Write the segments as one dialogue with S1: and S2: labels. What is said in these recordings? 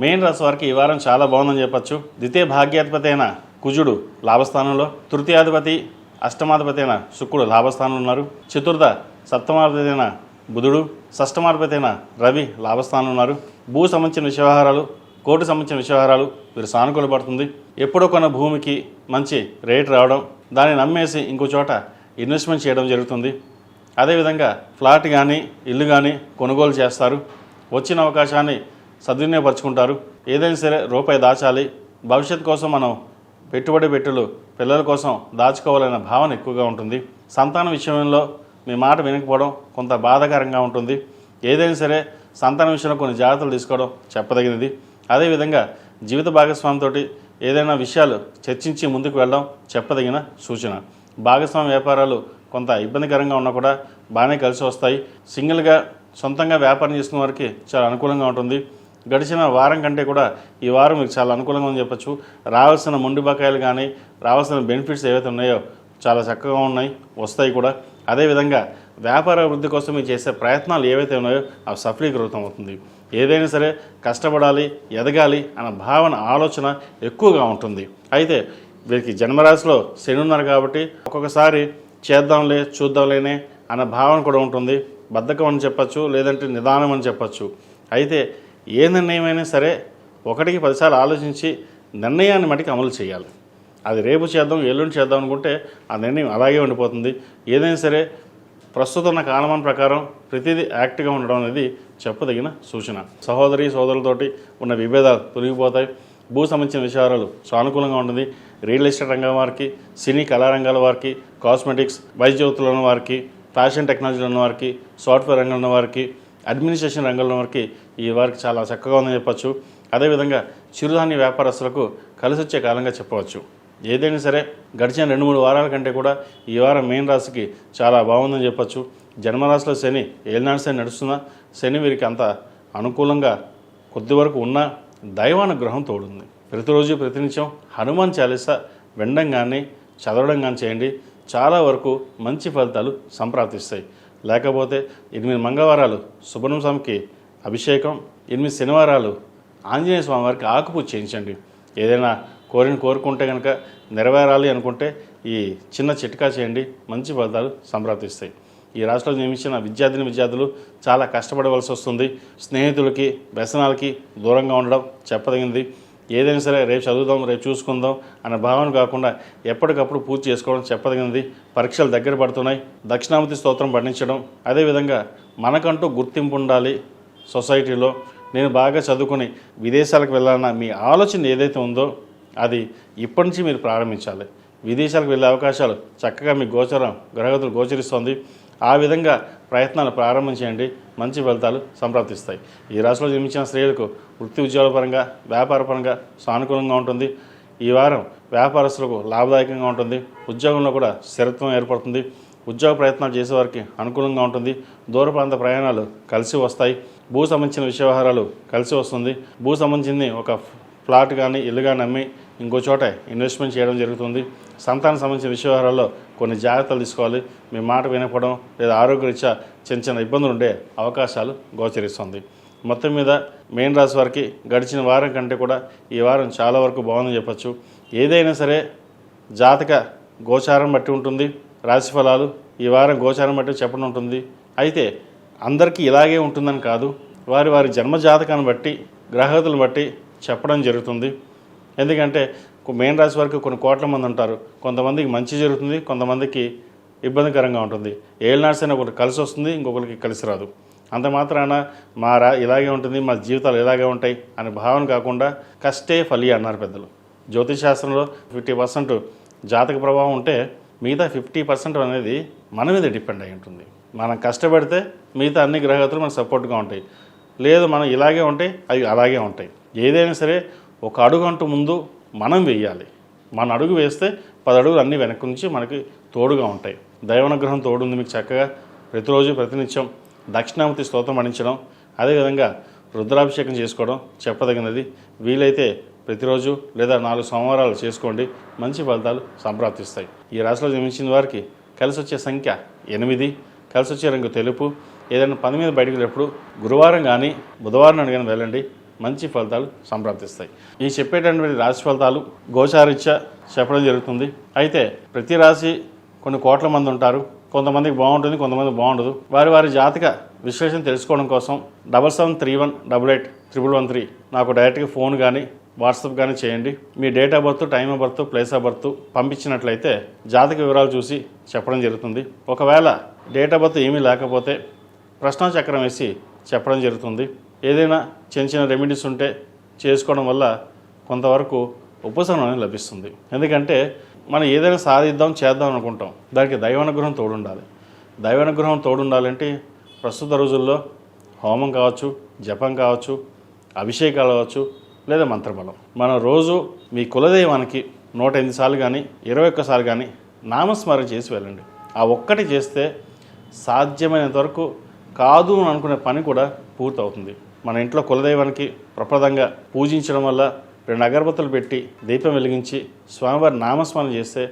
S1: Main రాశి వారికి ఈ వారం చాలా బాగుందని చెప్పొచ్చు. ద్వితీయ భాగ్యాధిపతి అయిన కుజుడు లాభస్థానంలో తృతీయాధిపతి అష్టమాధిపతి అయిన శుక్రుడు లాభస్థానంలో ఉన్నారు. చతుర్థ సప్తమాధిపతి అయిన బుధుడు షష్టమాధిపతి అయిన రవి లాభస్థానంలో ఉన్నారు. భూ సంబంధించిన వ్యవహారాలు కోర్టు సంబంధించిన వ్యవహారాలు వీరు సానుకూల పడుతుంది. ఎప్పుడో కొన్న భూమికి మంచి రేట్ రావడం దాన్ని నమ్మేసి ఇంకో చోట ఇన్వెస్ట్మెంట్ చేయడం జరుగుతుంది. అదేవిధంగా ఫ్లాట్ కానీ ఇల్లు కానీ కొనుగోలు చేస్తారు. వచ్చిన అవకాశాన్ని సద్వినియోగపరుచుకుంటారు. ఏదైనా సరే రూపాయి దాచాలి. భవిష్యత్ కోసం మనం పెట్టుబడి పెట్టులు పిల్లల కోసం దాచుకోవాలనే భావన ఎక్కువగా ఉంటుంది. సంతానం విషయంలో మీ మాట వినకపోవడం కొంత బాధాకరంగా ఉంటుంది. ఏదైనా సరే సంతానం విషయంలో కొన్ని జాగ్రత్తలు తీసుకోవడం చెప్పదగినది. అదేవిధంగా జీవిత భాగస్వామితో ఏదైనా విషయాలు చర్చించి ముందుకు వెళ్ళడం చెప్పదగిన సూచన. భాగస్వామి వ్యాపారాలు కొంత ఇబ్బందికరంగా ఉన్నా కూడా బాగానే కలిసి వస్తాయి. సింగిల్గా సొంతంగా వ్యాపారం చేసిన వారికి చాలా అనుకూలంగా ఉంటుంది. గడిచిన వారం కంటే కూడా ఈ వారం మీకు చాలా అనుకూలంగా ఉందని చెప్పొచ్చు. రావాల్సిన మొండి బకాయిలు కానీ రావాల్సిన బెనిఫిట్స్ ఏవైతే ఉన్నాయో చాలా చక్కగా ఉన్నాయి వస్తాయి కూడా. అదేవిధంగా వ్యాపార అభివృద్ధి కోసం మీరు చేసే ప్రయత్నాలు ఏవైతే ఉన్నాయో అవి సఫలీకృతం అవుతుంది. ఏదైనా సరే కష్టపడాలి ఎదగాలి అన్న భావన ఆలోచన ఎక్కువగా ఉంటుంది. అయితే వీరికి జన్మరాశిలో శని ఉన్నారు కాబట్టి ఒక్కొక్కసారి చేద్దాంలే చూద్దాంలేనే అన్న భావన కూడా ఉంటుంది. బద్ధకం అని చెప్పచ్చు లేదంటే నిదానం అని చెప్పచ్చు. అయితే ఏ నిర్ణయమైనా సరే ఒకటికి పదిసార్లు ఆలోచించి నిర్ణయాన్ని మటుకు అమలు చేయాలి. అది రేపు చేద్దాం ఎల్లుండి చేద్దాం అనుకుంటే ఆ నిర్ణయం అలాగే ఉండిపోతుంది. ఏదైనా సరే ప్రస్తుతం ఉన్న కాలమాన ప్రకారం ప్రతిదీ యాక్ట్గా ఉండడం అనేది చెప్పదగిన సూచన. సహోదరి సోదరులతోటి ఉన్న విభేదాలు తొలగిపోతాయి. భూ సంబంధించిన విషయాలు సానుకూలంగా ఉంటుంది. రియల్ ఎస్టేట్ రంగం వారికి సినీ కళారంగాల వారికి కాస్మెటిక్స్ వైద్య ఉన్న వారికి ఫ్యాషన్ టెక్నాలజీలో ఉన్న వారికి సాఫ్ట్వేర్ రంగంలో ఉన్న వారికి అడ్మినిస్ట్రేషన్ రంగంలో వారికి ఈ వారికి చాలా చక్కగా ఉందని చెప్పొచ్చు. అదేవిధంగా చిరుధాన్య వ్యాపారస్తులకు కలిసి వచ్చే కాలంగా చెప్పవచ్చు. ఏదైనా సరే గడిచిన రెండు మూడు వారాల కంటే కూడా ఈ వారం మెయిన్ రాశికి చాలా బాగుందని చెప్పొచ్చు. జన్మరాశిలో శని ఏలినాడు శని నడుస్తున్నా శని వీరికి అంత అనుకూలంగా కొద్ది వరకు ఉన్న దైవానుగ్రహం తోడుంది. ప్రతిరోజు ప్రతినిత్యం హనుమాన్ చాలీస వినడం కానీ చదవడం కానీ చేయండి. చాలా వరకు మంచి ఫలితాలు సంప్రాప్తిస్తాయి. లేకపోతే ఎనిమిది మంగళవారాలు సుబ్రహ్మణ్య స్వామికి అభిషేకం ఎనిమిది శనివారాలు ఆంజనేయ స్వామి వారికి ఆకుపూజ చేయించండి. ఏదైనా కోరిని కోరుకుంటే కనుక నెరవేరాలి అనుకుంటే ఈ చిన్న చిట్కా చేయండి. మంచి ఫలితాలు సంప్రాప్తిస్తాయి. ఈ రాష్ట్రంలో నియమించిన విద్యార్థిని విద్యార్థులు చాలా కష్టపడవలసి వస్తుంది. స్నేహితులకి వ్యసనాలకి దూరంగా ఉండడం చెప్పదగింది ఏదైనా సరే రేపు చదువుదాం రేపు చూసుకుందాం అనే భావన కాకుండా ఎప్పటికప్పుడు పూర్తి చేసుకోవడం చెప్పదగినది. పరీక్షలు దగ్గర పడుతున్నాయి. దక్షిణామూర్తి స్తోత్రం పఠించడం అదేవిధంగా మనకంటూ గుర్తింపు ఉండాలి సొసైటీలో. నేను బాగా చదువుకుని విదేశాలకు వెళ్ళాలన్న మీ ఆలోచన ఏదైతే ఉందో అది ఇప్పటి నుంచి మీరు ప్రారంభించాలి. విదేశాలకు వెళ్ళే అవకాశాలు చక్కగా మీ గోచరం గ్రహగతులు గోచరిస్తోంది. ఆ విధంగా ప్రయత్నాలు ప్రారంభించండి మంచి ఫలితాలు సంప్రాప్తిస్తాయి. ఈ రాశిలో జన్మించిన స్త్రీలకు వృత్తి ఉద్యోగాల పరంగా వ్యాపార పరంగా సానుకూలంగా ఉంటుంది. ఈ వారం వ్యాపారస్తులకు లాభదాయకంగా ఉంటుంది. ఉద్యోగంలో కూడా స్థిరత్వం ఏర్పడుతుంది. ఉద్యోగ ప్రయత్నాలు చేసేవారికి అనుకూలంగా ఉంటుంది. దూర ప్రాంత ప్రయాణాలు కలిసి వస్తాయి. భూ సంబంధించిన విషయవహారాలు కలిసి వస్తుంది. భూ సంబంధించింది ఒక ప్లాట్ కానీ ఇల్లు కానీ అమ్మి ఇంకో చోట ఇన్వెస్ట్మెంట్ చేయడం జరుగుతుంది. సంతానం సంబంధించిన విషయవహారాల్లో కొన్ని జాగ్రత్తలు తీసుకోవాలి. మీ మాట వినకపోవడం లేదా ఆరోగ్యరీత్యా చిన్న చిన్న ఇబ్బందులు ఉండే అవకాశాలు గోచరిస్తుంది. మొత్తం మీద మెయిన్ రాశి వారికి గడిచిన వారం కంటే కూడా ఈ వారం చాలా వరకు బాగుందని చెప్పచ్చు. ఏదైనా సరే జాతక గోచారం బట్టి ఉంటుంది. రాశి ఫలాలు ఈ వారం గోచారం బట్టి చెప్పడం ఉంటుంది. అయితే అందరికీ ఇలాగే ఉంటుందని కాదు. వారి వారి జన్మ జాతకాన్ని బట్టి గ్రహతులను బట్టి చెప్పడం జరుగుతుంది. ఎందుకంటే మెయిన్ రాశి వరకు కొన్ని కోట్ల మంది ఉంటారు. కొంతమందికి మంచి జరుగుతుంది కొంతమందికి ఇబ్బందికరంగా ఉంటుంది. ఏళ్ళనాడ్సైనా ఒకటి కలిసి వస్తుంది ఇంకొకరికి కలిసి రాదు. అంత మాత్రాన మా రా ఇలాగే ఉంటుంది మా జీవితాలు ఇలాగే ఉంటాయి అనే భావన కాకుండా కష్టే ఫలి అన్నారు పెద్దలు. జ్యోతిష్ శాస్త్రంలో ఫిఫ్టీ పర్సెంట్ జాతక ప్రభావం ఉంటే మిగతా ఫిఫ్టీ పర్సెంట్ అనేది మన మీద డిపెండ్ అయి ఉంటుంది. మనం కష్టపడితే మిగతా అన్ని గ్రహగతులు మనకు సపోర్ట్గా ఉంటాయి. లేదు మనం ఇలాగే ఉంటాయి అవి అలాగే ఉంటాయి. ఏదైనా సరే ఒక అడుగు అంటూ ముందు మనం వేయాలి. మన అడుగు వేస్తే పది అడుగులు అన్నీ వెనక నుంచి మనకి తోడుగా ఉంటాయి. దైవానుగ్రహం తోడుంది మీకు చక్కగా ప్రతిరోజు ప్రతినిత్యం దక్షిణామూర్తి స్తోత్రం పఠించడం అదేవిధంగా రుద్రాభిషేకం చేసుకోవడం చెప్పదగినది. వీలైతే ప్రతిరోజు లేదా నాలుగు సోమవారాలు చేసుకోండి. మంచి ఫలితాలు సంప్రాప్తిస్తాయి. ఈ రాశిలో జన్మించిన వారికి కలిసి వచ్చే సంఖ్య ఎనిమిది. కలిసి వచ్చే రంగు తెలుపు. ఏదైనా పని మీద బయటకు వెళ్ళినప్పుడు గురువారం కానీ బుధవారం నాడు కానీ వెళ్ళండి. మంచి ఫలితాలు సంప్రాప్తిస్తాయి. ఈ చెప్పేటటువంటి రాశి ఫలితాలు గోచారీత్యా చెప్పడం జరుగుతుంది. అయితే ప్రతి రాశి కొన్ని కోట్ల మంది ఉంటారు. కొంతమందికి బాగుంటుంది కొంతమంది బాగుండదు. వారి వారి జాతక విశ్లేషణ తెలుసుకోవడం కోసం double seven three one double eight triple one three నాకు డైరెక్ట్గా ఫోన్ కానీ వాట్సాప్ కానీ చేయండి. మీ date of birth time of birth place of birth పంపించినట్లయితే జాతక వివరాలు చూసి చెప్పడం జరుగుతుంది. ఒకవేళ డేట్ ఆఫ్ బర్త్ ఏమీ లేకపోతే ప్రశ్న చక్రం వేసి చెప్పడం జరుగుతుంది. ఏదైనా చిన్న చిన్న రెమెడీస్ ఉంటే చేసుకోవడం వల్ల కొంతవరకు ఉపశమనం లభిస్తుంది. ఎందుకంటే మనం ఏదైనా సాధిద్దాం చేద్దాం అనుకుంటాం. దానికి దైవానుగ్రహం తోడుండాలి. దైవానుగ్రహం తోడుండాలంటే ప్రస్తుత రోజుల్లో హోమం కావచ్చు జపం కావచ్చు అభిషేకాలు కావచ్చు లేదా మంత్రబలం. మనం రోజు మీ కులదైవానికి నూట ఎనిమిది సార్లు కానీ ఇరవై ఒక్కసార్లు కానీ నామస్మరణ చేసి వెళ్ళండి. ఆ ఒక్కటి చేస్తే సాధ్యమైనంత వరకు కాదు అని అనుకునే పని కూడా పూర్తవుతుంది. మన ఇంట్లో కులదైవానికి ప్రప్రదంగా పూజించడం వల్ల రెండు అగరబత్తులు పెట్టి దీపం వెలిగించి స్వామివారి నామస్మరణ చేస్తే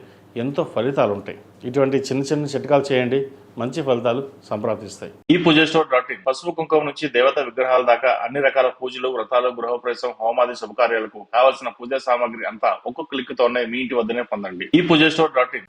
S1: ఎంతో ఫలితాలు ఉంటాయి ఇటువంటి చిన్న చిన్న చిట్కాలు చేయండి. మంచి ఫలితాలు సంప్రాప్తిస్తాయి. ఈ పూజ స్టోర్ డాట్ ఇన్ పసుపు కుంకుమ నుంచి దేవత విగ్రహాల దాకా అన్ని రకాల పూజలు వ్రతాలు గృహప్రవేశం హోమాది శుభకార్యాలకు కావలసిన పూజా సామాగ్రి అంతా ఒక్కొక్క క్లిక్ తోనే మీ ఇంటి వద్దనే పొందండి. ఈ పూజ స్టోర్ డాట్ ఇన్